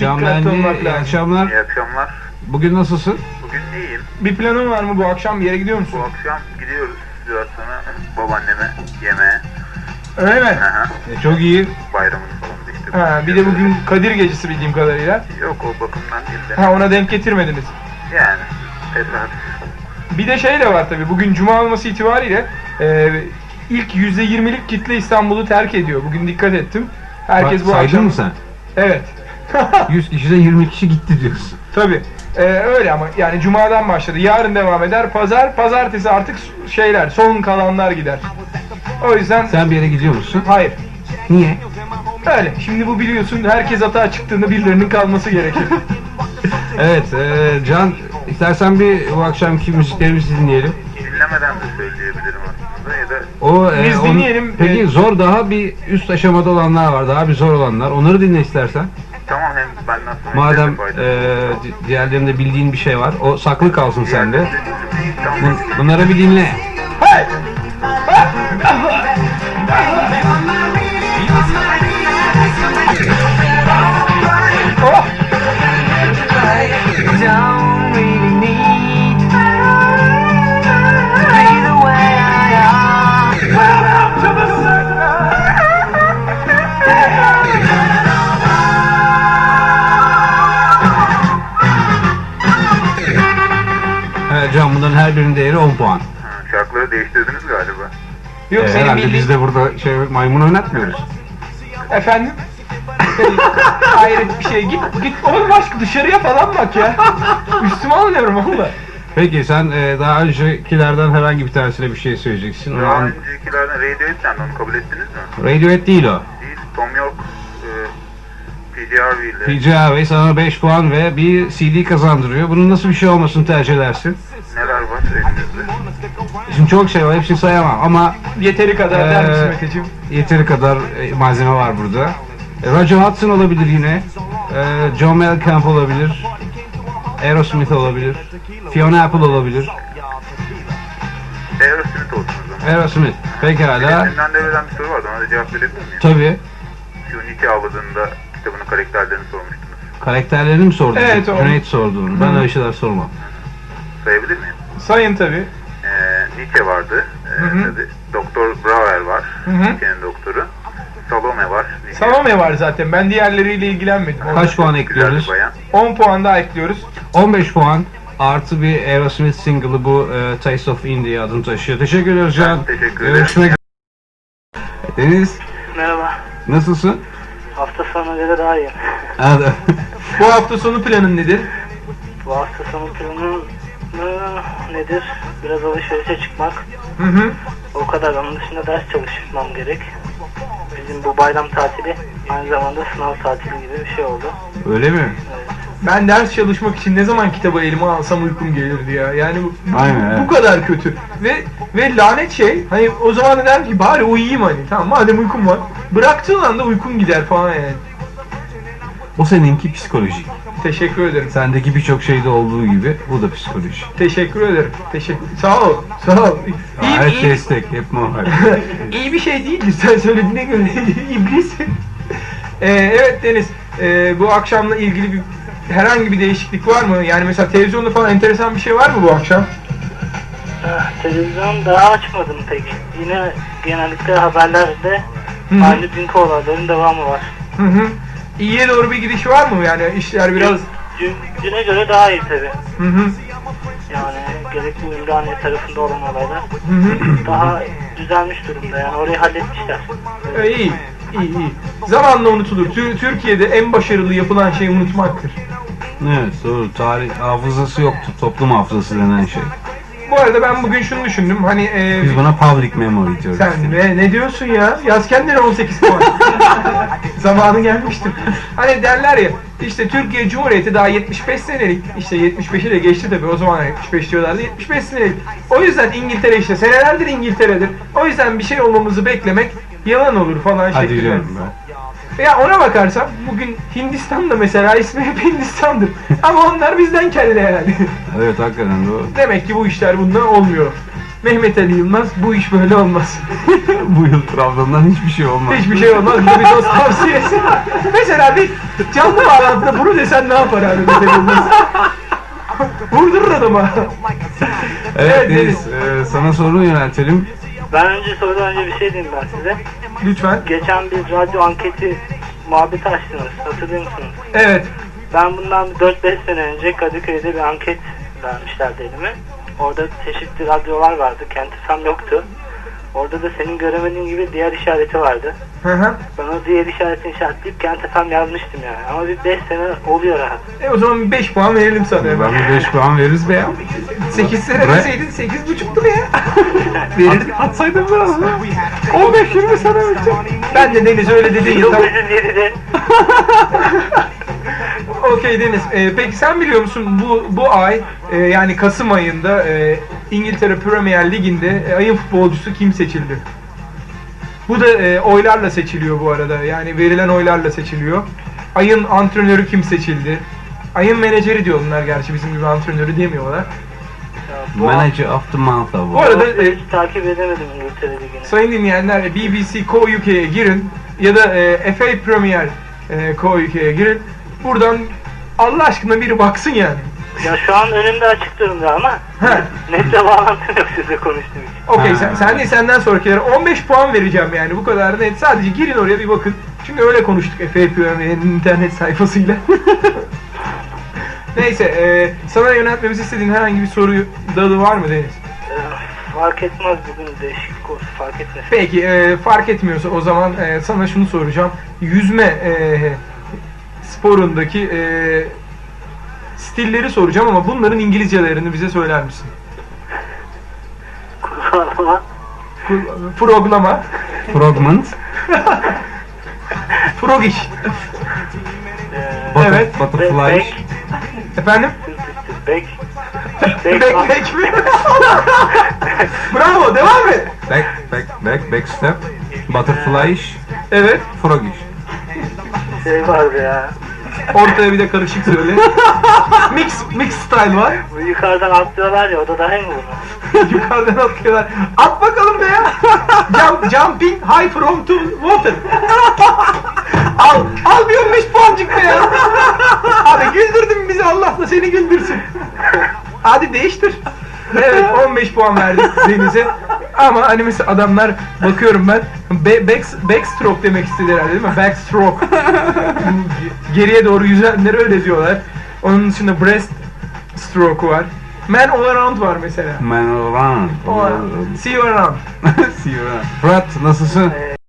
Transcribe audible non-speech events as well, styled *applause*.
Can dikkatli Bendi, olmak iyi lazım. akşamlar. İyi akşamlar. Bugün nasılsın? Bugün iyiyim. Bir planın var mı bu akşam bir yere gidiyor musun? Bu akşam gidiyoruz biraz sonra babaanneme yemeğe. Öyle mi? Aha, E, çok iyi. bayramını falan da işte. Ha, bir de bugün Kadir gecesi bildiğim kadarıyla. Yok o bakımdan değil de. Ha ona denk getirmediniz. Yani tesadüf. Bir de şey de var tabii. Bugün cuma olması itibariyle e, ilk %20'lik kitle İstanbul'u terk ediyor. Bugün dikkat ettim. Herkes Bak, bu saydın akşam... mı sen? Evet. 100 kişide 20 kişi gitti diyorsun. Tabii. Ee, öyle ama yani cumadan başladı. Yarın devam eder. Pazar, pazartesi artık şeyler, son kalanlar gider. O yüzden Sen bir yere gidiyor musun? hayır. Niye? Öyle. Şimdi bu biliyorsun herkes atağa çıktığında birilerinin kalması gerekir. *laughs* Evet, e, Can istersen bir bu akşamki müziklerimizi dinleyelim. Dinlemeden de söyleyebilirim aslında ya da O e, Biz onun- dinleyelim. Peki E, zor daha bir üst aşamada olanlar var. Daha bir zor olanlar. Onları dinle istersen. Tamam hem benden sonra Madem e, diğerlerinde bildiğin bir şey var. O saklı kalsın sende. Tamam. Bun- bunları bir dinle. Hey! Her birinin değeri 10 puan. Ha, şarkıları değiştirdiniz galiba. Yok E, senin herhalde bildiğin... biz de burada şey maymun oynatmıyoruz. Efendim? Hayret bir şey. Git, git oğlum başka dışarıya falan bak ya. Üstüme alınıyorum valla. Peki sen e, daha öncekilerden herhangi bir tanesine bir şey söyleyeceksin. Daha an- öncekilerden Radiohead'den de onu kabul ettiniz mi? Radiohead değil o. Değil. Tom York e, PGRV ile. PJ Harvey sana 5 puan ve bir CD kazandırıyor. Bunun nasıl bir şey olmasını tercih edersin? Şimdi çok şey var hepsini sayamam ama Yeteri kadar der misin Ee, Meteciğim? yeteri kadar e, malzeme var burada. E, Roger Hudson olabilir yine. E, John Mellencamp olabilir. Aerosmith olabilir. Fiona Apple olabilir. Aerosmith olsun o zaman. Aerosmith. Pekala. Filmden devreden bir soru vardı. Ona da cevap verebilir miyim? Tabii. Şu Nietzsche avladığında kitabının karakterlerini sormuştunuz. Karakterlerini mi sordun? Evet, o- Cüneyt sordu onu. Ben öyle şeyler sormam. Sayabilir miyim? Sayın tabii. Ee, Nietzsche vardı. Hı hı. tabii Doktor Brauer var. Nietzsche'nin doktoru. Salome var. Nietzsche. Salome var zaten. Ben diğerleriyle ilgilenmedim. Kaç puan Güzel bir ekliyoruz? bayan. 10 puan daha ekliyoruz. 15 puan artı bir Aerosmith single'ı bu e, Taste of India adını taşıyor. Teşekkür ederiz Can. Ben teşekkür ederim. Görüşmek Deniz Merhaba. nasılsın? Hafta sonu göre daha iyi. Hadi. Bu hafta sonu planın nedir? Bu hafta sonu planım nedir? Biraz alışverişe çıkmak. Hı hı. O kadar. Onun dışında ders çalışmam gerek. Bizim bu bayram tatili aynı zamanda sınav tatili gibi bir şey oldu. Öyle mi? Ben ders çalışmak için ne zaman kitabı elime alsam uykum gelirdi ya. Yani bu, Aynen, bu evet. kadar kötü. Ve ve lanet şey hani o zaman da derim ki bari uyuyayım hani. Tamam madem uykum var. Bıraktığın anda uykum gider falan yani. O seninki psikolojik. Teşekkür ederim. Sendeki birçok şeyde olduğu gibi bu da psikoloji. Teşekkür ederim. Teşekkür. Sağ ol. Sağ ol. İyi, Hep iyi, destek, hep moral. *laughs* iyi bir şey değildir sen söylediğine göre *laughs* iblis. Ee, evet Deniz, ee, bu akşamla ilgili bir herhangi bir değişiklik var mı? Yani mesela televizyonda falan enteresan bir şey var mı bu akşam? Eh, Televizyon daha açmadım pek. Yine genellikle haberlerde Hı hı. aynı dünkü olayların devamı var. Hı hı. İyiye doğru bir gidiş var mı? Yani işler biraz... Dün, düne göre daha iyi tabi. Hı hı. Yani gerek bu Ümraniye tarafında olan olaylar Hı hı. daha düzelmiş durumda yani orayı halletmişler. Ee, iyi, iyi, iyi. Zamanla unutulur. Tür- Türkiye'de en başarılı yapılan şey unutmaktır. evet doğru. Tarih hafızası yoktu. Toplum hafızası denen şey. Bu arada ben bugün şunu düşündüm. Hani e, Biz buna public memory diyoruz. Sen ne, ne diyorsun ya? Yaz kendine 18 puan. *laughs* Zamanı gelmiştir. Hani derler ya işte Türkiye Cumhuriyeti daha 75 senelik işte 75'i de geçti tabii o zaman 75 diyorlardı 75 senelik. O yüzden İngiltere işte senelerdir İngiltere'dir. O yüzden bir şey olmamızı beklemek yalan olur falan Hadi şeklinde. canım be. Ya ona bakarsam bugün Hindistan'da mesela ismi hep Hindistan'dır. *laughs* Ama onlar bizden kelle yani. Evet hakikaten doğru. Demek ki bu işler bundan olmuyor. Mehmet Ali Yılmaz bu iş böyle olmaz. *laughs* Bu yıl Trabzon'dan hiçbir şey olmaz. Hiçbir şey olmaz. Bir dost tavsiyesi. Mesela bir canlı bağlantıda bunu desen ne yapar abi Mehmet Yılmaz? Vurdurur adama. Evet, Evet, Deniz, e, sana soru yöneltelim. Ben önce sorudan önce bir şey diyeyim ben size. Lütfen. Geçen bir radyo anketi muhabbeti açtınız. Hatırlıyor musunuz? Evet. Ben bundan 4-5 sene önce Kadıköy'de bir anket vermişlerdi elime. Orada çeşitli radyolar vardı. Kent FM yoktu. Orada da senin göremediğin gibi diğer işareti vardı. Hı hı. Ben o diğer işaretini işaretleyip Kent FM yazmıştım yani. Ama bir 5 sene oluyor rahat. E o zaman 5 puan verelim sana. Ben bir 5 puan veririz be ya. 8 sene deseydin 8,5'tu be ya. *laughs* Verirdik. Atsaydın biraz da. 15-20 sene önce. Ben de Deniz öyle dedin ya. Tamam. 1907'de Okey Deniz. Ee, peki sen biliyor musun bu bu ay e, yani Kasım ayında e, İngiltere Premier Ligi'nde e, ayın futbolcusu kim seçildi? Bu da e, oylarla seçiliyor bu arada. Yani verilen oylarla seçiliyor. Ayın antrenörü kim seçildi? Ayın menajeri diyor bunlar gerçi bizim gibi antrenörü demiyorlar. bu Manager of the month award. Bu arada e, hiç takip edemedim İngiltere Ligi'ni. sayın dinleyenler e, BBC Co UK'ye girin ya da e, FA Premier e, Co UK'ye girin. Buradan Allah aşkına biri baksın yani. Ya şu an önümde açık durumda ama He. netle bağlantım yok sizle konuştuğum için. Okey Ha. sen, sen değil senden sonrakilere 15 puan vereceğim yani bu kadar net. Sadece girin oraya bir bakın. Çünkü öyle konuştuk FAPM'nin internet sayfasıyla. *laughs* Neyse e, sana yöneltmemizi istediğin herhangi bir soru dalı var mı Deniz? Ee, fark etmez bugün değişiklik olsun fark etmez. Peki e, fark etmiyorsa o zaman e, sana şunu soracağım. Yüzme e, sporundaki e, stilleri soracağım ama bunların İngilizcelerini bize söyler misin? Kullanma. Pro- Proglama, Frogment. progiş. *laughs* Ee, Butter, Evet. Butterfly. Back, Efendim? back, Bek back, bek mi? *laughs* Bravo devam et. Back, back, back, back step. Butterfly iş. Evet. Frog iş. şey vardı ya. Ortaya bir de karışık söyle. *laughs* mix mix style var. Yukarıdan atlıyorlar ya o da dahil mi buna? *laughs* Yukarıdan atıyorlar. At bakalım be ya. Jump, jumping high from to water. *laughs* al, al bir 15 puancık be ya. Abi güldürdün bizi Allah da seni güldürsün. Hadi değiştir. Evet 15 puan verdik Deniz'e. Ama hani mesela adamlar bakıyorum ben be, back, backstroke demek istedi herhalde değil mi? Backstroke. *laughs* Geriye doğru yüzenleri öyle diyorlar. Onun dışında breast stroke var. Man all around var mesela. Man around. O, see you around. *laughs* See you around. Fırat nasılsın? Ee,